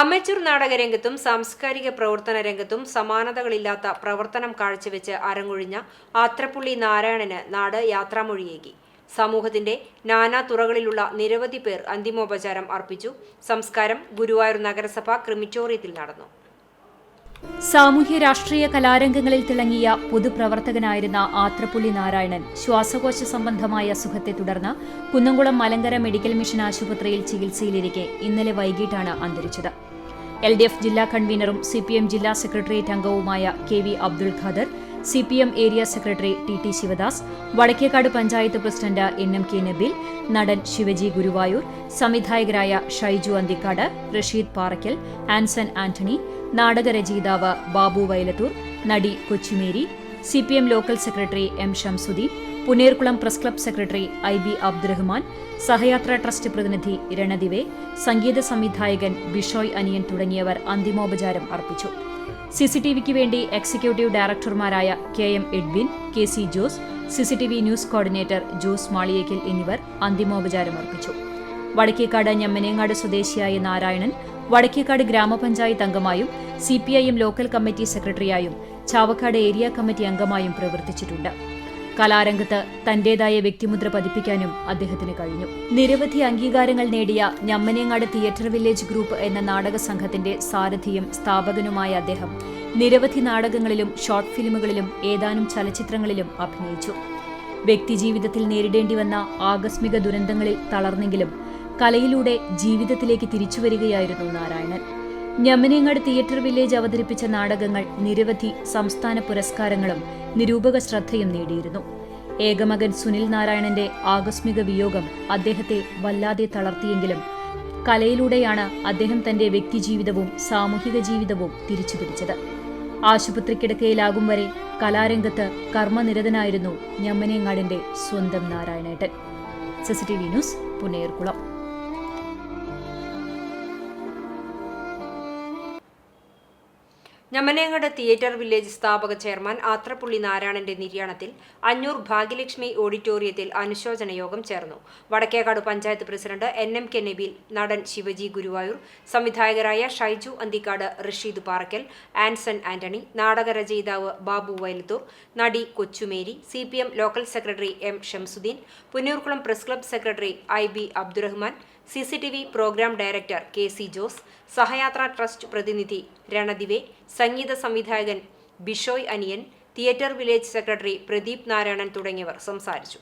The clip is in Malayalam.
അമേച്ചൂർ നാടകരംഗത്തും സാംസ്കാരിക പ്രവർത്തന രംഗത്തും സമാനതകളില്ലാത്ത പ്രവർത്തനം കാഴ്ചവെച്ച് അരങ്ങൊഴിഞ്ഞ ആത്രപ്പുള്ളി നാരായണന് നാട് യാത്രാമൊഴിയേകി. സമൂഹത്തിന്റെ നാനാ തുറകളിലുള്ള നിരവധി പേർ അന്തിമോപചാരം അർപ്പിച്ചു. സംസ്കാരം ഗുരുവായൂർ നഗരസഭ ക്രിമിറ്റോറിയത്തിൽ നടന്നു. സാമൂഹ്യ രാഷ്ട്രീയ കലാരംഗങ്ങളിൽ തിളങ്ങിയ പൊതുപ്രവർത്തകനായിരുന്ന ആത്രപ്പുള്ളി നാരായണൻ ശ്വാസകോശ സംബന്ധമായ അസുഖത്തെ തുടർന്ന് കുന്നംകുളം മലങ്കര മെഡിക്കൽ മിഷൻ ആശുപത്രിയിൽ ചികിത്സയിലിരിക്കെ ഇന്നലെ വൈകിട്ടാണ് അന്തരിച്ചത്. എൽ ഡി എഫ് ജില്ലാ കൺവീനറും സി പി എം ജില്ലാ സെക്രട്ടേറിയറ്റ് അംഗവുമായ K V Abdul Khader C P M area secretary T T Sivadas Vadakkekad panchayat president N M K Nabeel നടൻ ശിവജി ഗുരുവായൂർ സംവിധായകരായ ഷൈജു അന്തിക്കാട് റഷീദ് പാറയ്ക്കൽ ആൻസൺ ആന്റണി നാടകരചയിതാവ് ബാബു വയലത്തൂർ നടി Kochumary C P M local secretary M Shamsuddin Punnayurkulam press club secretary I B Abdurahman Sahayatra trust പ്രതിനിധി രണദിവെ സംഗീത സംവിധായകൻ ബിഷോയ് അനിയൻ തുടങ്ങിയവർ അന്തിമോപചാരം അർപ്പിച്ചു. സിസിടിവിക്ക് വേണ്ടി executive ഡയറക്ടർമാരായ K M Edwin K C Jose CCTV news coordinator Jose Maliyekkal എന്നിവർ അന്തിമോപചാരം അർപ്പിച്ചു. വടക്കേക്കാട് ഞമ്മനേങ്ങാട് സ്വദേശിയായ നാരായണൻ വടക്കേക്കാട് ഗ്രാമപഞ്ചായത്ത് അംഗമായും സി ലോക്കൽ കമ്മിറ്റി സെക്രട്ടറിയായും ചാവക്കാട് ഏരിയ കമ്മിറ്റി അംഗമായും പ്രവർത്തിച്ചിട്ടുണ്ട്. കലാരംഗത്ത് തന്റേതായ വ്യക്തിമുദ്ര പതിപ്പിക്കാനും അദ്ദേഹത്തിന് കഴിഞ്ഞു. നിരവധി അംഗീകാരങ്ങൾ നേടിയ ഞമ്മനേങ്ങാട് തിയേറ്റർ വില്ലേജ് ഗ്രൂപ്പ് എന്ന നാടക സംഘത്തിന്റെ സാരഥിയും സ്ഥാപകനുമായ അദ്ദേഹം നിരവധി നാടകങ്ങളിലും ഷോർട്ട് ഫിലിമുകളിലും ഏതാനും ചലച്ചിത്രങ്ങളിലും അഭിനയിച്ചു. വ്യക്തിജീവിതത്തിൽ നേരിടേണ്ടി വന്ന ആകസ്മിക ദുരന്തങ്ങളിൽ തളർന്നെങ്കിലും കലയിലൂടെ ജീവിതത്തിലേക്ക് തിരിച്ചുവരികയായിരുന്നു നാരായണൻ. ഞമ്മനേങ്ങാട് തിയേറ്റർ വില്ലേജ് അവതരിപ്പിച്ച നാടകങ്ങൾ നിരവധി സംസ്ഥാന പുരസ്കാരങ്ങളും നിരൂപക ശ്രദ്ധയും നേടിയിരുന്നു. ഏകമകൻ സുനിൽ നാരായണന്റെ ആകസ്മിക വിയോഗം അദ്ദേഹത്തെ വല്ലാതെ തളർത്തിയെങ്കിലും കലയിലൂടെയാണ് അദ്ദേഹം തന്റെ വ്യക്തിജീവിതവും സാമൂഹിക ജീവിതവും തിരിച്ചുപിടിച്ചത്. ആശുപത്രി കിടക്കയിലാകും വരെ കലാരംഗത്ത് കർമ്മനിരതനായിരുന്നു ഞമ്മനേങ്ങാടിന്റെ സ്വന്തം നാരായണേട്ടൻ. CCTV news Punnayurkulam. ഞമ്മനേങ്ങാട് theatre village സ്ഥാപക ചെയർമാൻ ആത്രപ്പുള്ളി നാരായണന്റെ നിര്യാണത്തിൽ അഞ്ഞൂർ ഭാഗ്യലക്ഷ്മി ഓഡിറ്റോറിയത്തിൽ അനുശോചന യോഗം ചേർന്നു. Vadakkekad panchayat president N M K Nabeel നടൻ ശിവജി ഗുരുവായൂർ സംവിധായകരായ ഷൈജു അന്തിക്കാട് റഷീദ് പാറക്കൽ ആൻസൺ ആന്റണി നാടകരചയിതാവ് ബാബു വയലത്തൂർ നടി Kochumary C P M local secretary M Shamsuddin Punnurkulam press club secretary I B Abdurahman C C T V program director K C Jose Sahayatra trust പ്രതിനിധി രണദിവേ സംഗീത സംവിധായകൻ Bishoy Aniyan theatre village secretary Pradeep Narayanan തുടങ്ങിയവർ സംസാരിച്ചു.